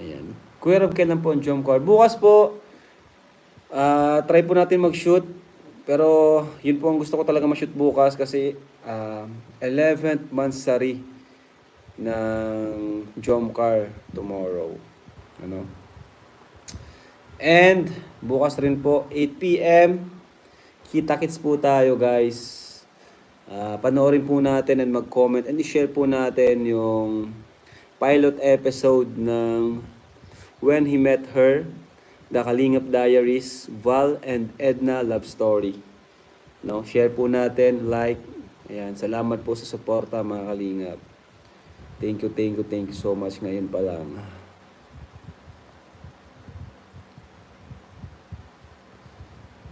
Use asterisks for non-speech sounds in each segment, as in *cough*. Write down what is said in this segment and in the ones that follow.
Ayan. Kuya Rob, kailan po ang jump car? Bukas po, ah, try po natin mag-shoot. Pero yun po ang gusto ko talaga ma-shoot bukas kasi ah, 11th monthsary ng jump car tomorrow. Ano? And bukas rin po, 8 p.m. Kita-kits po tayo guys. Ah, panoorin po natin and mag-comment and i-share po natin yung pilot episode ng When He Met Her, The Kalingap Diaries, Val and Edna Love Story. No, share po natin, like. Ayan, salamat po sa suporta mga Kalingap. Thank you, thank you, thank you so much ngayon pa lang.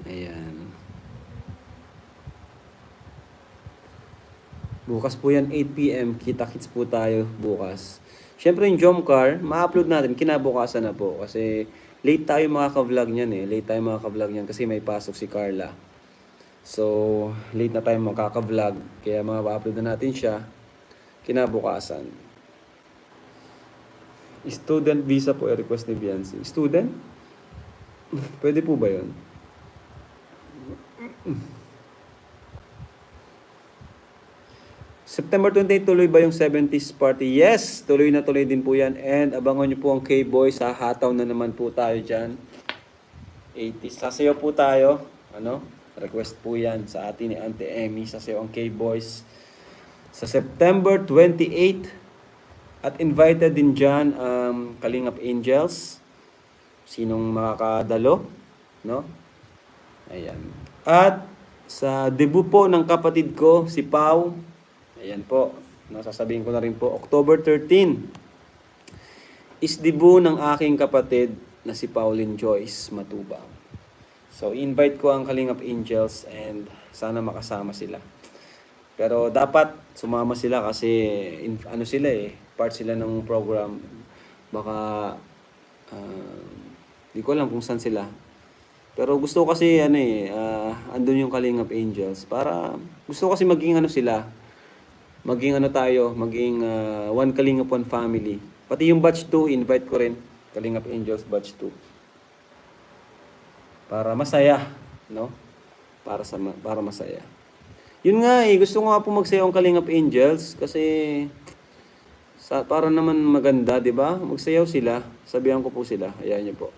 Ayan. Bukas po yan, 8pm. Kita-kits po tayo bukas. Siyempre yung Jomcar, ma-upload natin kinabukasan na po. Kasi late tayo makaka-vlog niyan eh. Late tayo makaka-vlog niyan kasi may pasok si Carla. So, late na tayo makaka-vlog. Kaya ma-upload na natin siya kinabukasan. Student visa po i-request ni Biancy. Student? *laughs* Pwede po ba yun? September 28 tuloy ba yung 70s party? Yes, tuloy na tuloy din po yan. And abangan nyo po ang K-Boys. Hahataw na naman po tayo dyan. 80s. Sasayaw po tayo. Ano? Request po yan sa atin ni Auntie Emmy. Sasayaw ang K-Boys. Sa September 28. At invited din dyan ang Kalingap Angels. Sinong makakadalo? No? Ayan. At sa debut po ng kapatid ko, si Pau. Ayan po. Nasasabihin ko na rin po. October 13 is debut ng aking kapatid na si Pauline Joyce Matubang. So, invite ko ang Kalingap Angels and sana makasama sila. Pero dapat sumama sila kasi in, ano sila eh, part sila ng program. Baka ah, di ko alam kung saan sila. Pero gusto kasi ano eh, ah, andun yung Kalingap Angels para gusto kasi maging ano sila, maging ano tayo, maging ah, one Kalingap one family. Pati yung batch 2 invite ko rin, Kalingap Angels batch 2. Para masaya, no? Para sa para masaya. Yun nga eh, gusto ko nga po magsayaw ang Kalingap Angels kasi sa para naman maganda, 'di ba? Magsayaw sila. Sabihan ko po sila. Ayan niyo po.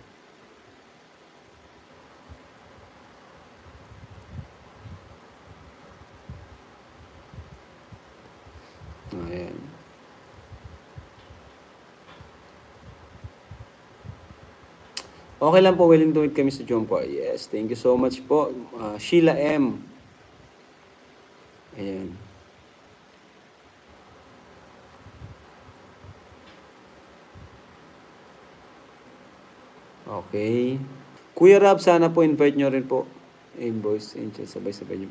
Ayan. Okay lang po, willing to meet kami sa Jompo. Yes, thank you so much po. Ah, Sheila M. Ayan. Okay. Kuya Rab, sana po invite nyo rin po. Invoice, Angel, sabay-sabay nyo.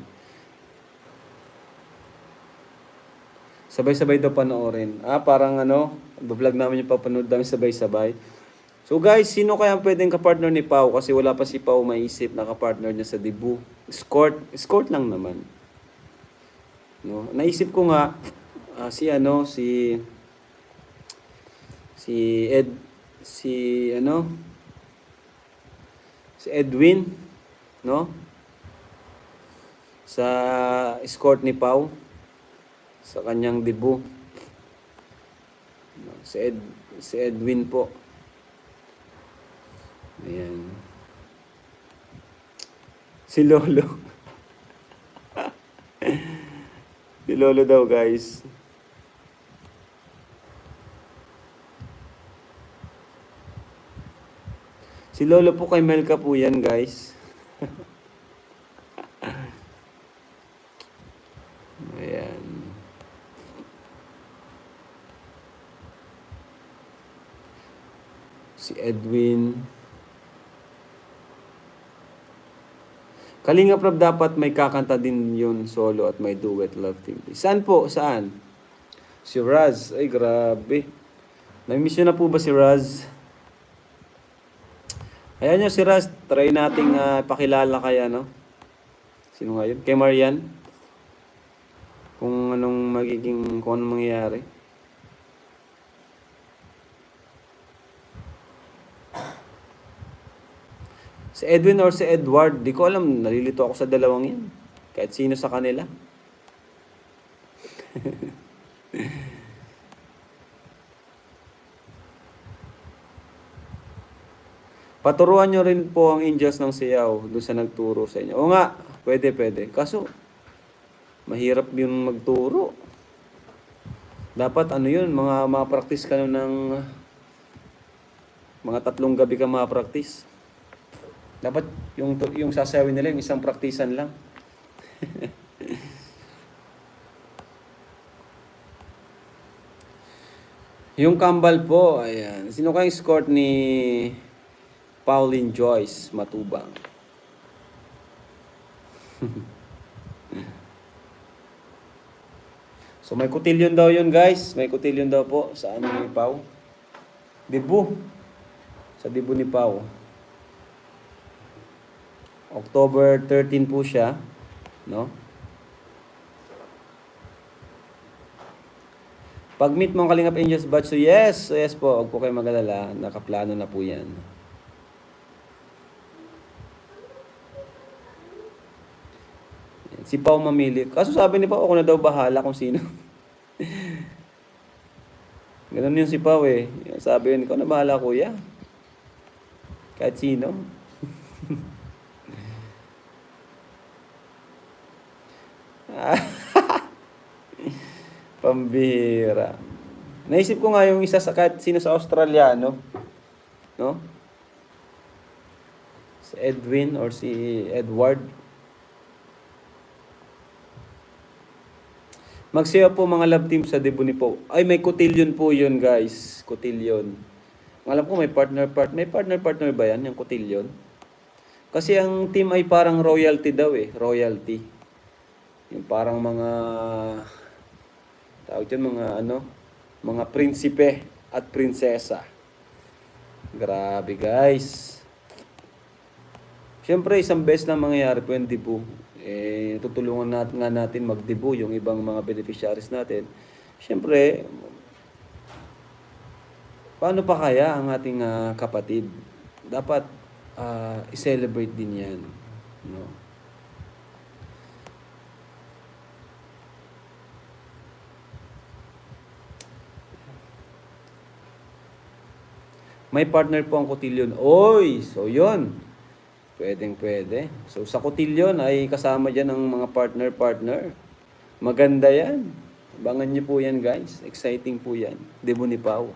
Sabay-sabay daw panoorin. Ah, parang ano, vlog namin yung papanood namin sabay-sabay. So guys, sino kaya ang pwedeng kapartner ni Pau? Kasi wala pa si Pau maisip na kapartner niya sa debut. Escort, escort lang naman. No? Naisip ko nga, ah, si ano, si si Ed, si ano, si Edwin, no? Sa escort ni Pau sa kanyang debut. No, Si Ed, si Edwin po. Ayan. Si Lolo. *laughs* si Lolo daw, guys. Si Lolo po kay Melka po yan, guys. *laughs* Ayan. Si Edwin. Kalinga Prab dapat may kakanta din yun solo at may duet love team. Saan po? Saan? Si Raz. Ay, grabe. Nami-miss nyo na po ba si Raz? Ayan nyo si Raz. Try nating ah, pakilala kay ano. Sino nga yun? Kay Marian. Kung anong magiging, kung anong mangyayari. Si Edwin or si Edward, di ko alam, nalilito ako sa dalawang yan. Kahit sino sa kanila. *laughs* Paturuan nyo rin po ang angels ng siyaw doon sa nagturo sa inyo. O nga, pwede, pwede. Kaso, mahirap yung magturo. Dapat ano yun, mga ma-practice ka ng mga tatlong gabi ka ma-practice. Dapat yung, yung sasawin nila, yung isang praktisan lang. *laughs* yung kambal po, ayan. Sino kayong escort ni Pauline Joyce Matubang? *laughs* so may kutilyon daw yun guys. May kutilyon daw po sa ano ni Pau. Dibu. Sa dibu ni Pau. October 13 po siya, no? Pag-meet mo ang Kalingap Angels batch, so yes, so yes po, huwag po kayo magalala, nakaplano na po yan. Si Pau mamili. Kaso sabi ni Pau, ako na daw bahala kung sino. *laughs* Ganun yung si Pau eh. Sabi yun, ikaw na bahala kuya. Kahit sino. *laughs* Pambihira. Naisip ko nga yung isa sa kahit sino sa Australiano, no? Si Edwin or si Edward. Magsiya po mga love team sa Debuni po. Ay, may cotillion po yun, guys. Cotillion. Alam ko may partner part. May partner partner ba yan, yung cotillion? Kasi ang team ay parang royalty daw eh. Royalty. Yung parang mga tawag dyan, mga ano, mga prinsipe at prinsesa. Grabe guys. Siyempre, isang beses lang mangyayari po yung dibu. Eh, tutulungan natin, nga natin magdibu yung ibang mga beneficiaries natin. Siyempre, paano pa kaya ang ating ah, kapatid? Dapat ah, i-celebrate din yan. No? May partner po ang cotillion. Oy! So, yun. Pwedeng pwede. So, sa cotillion ay kasama dyan ang mga partner-partner. Maganda yan. Abangan niyo po yan, guys. Exciting po yan. Debo ni Pao.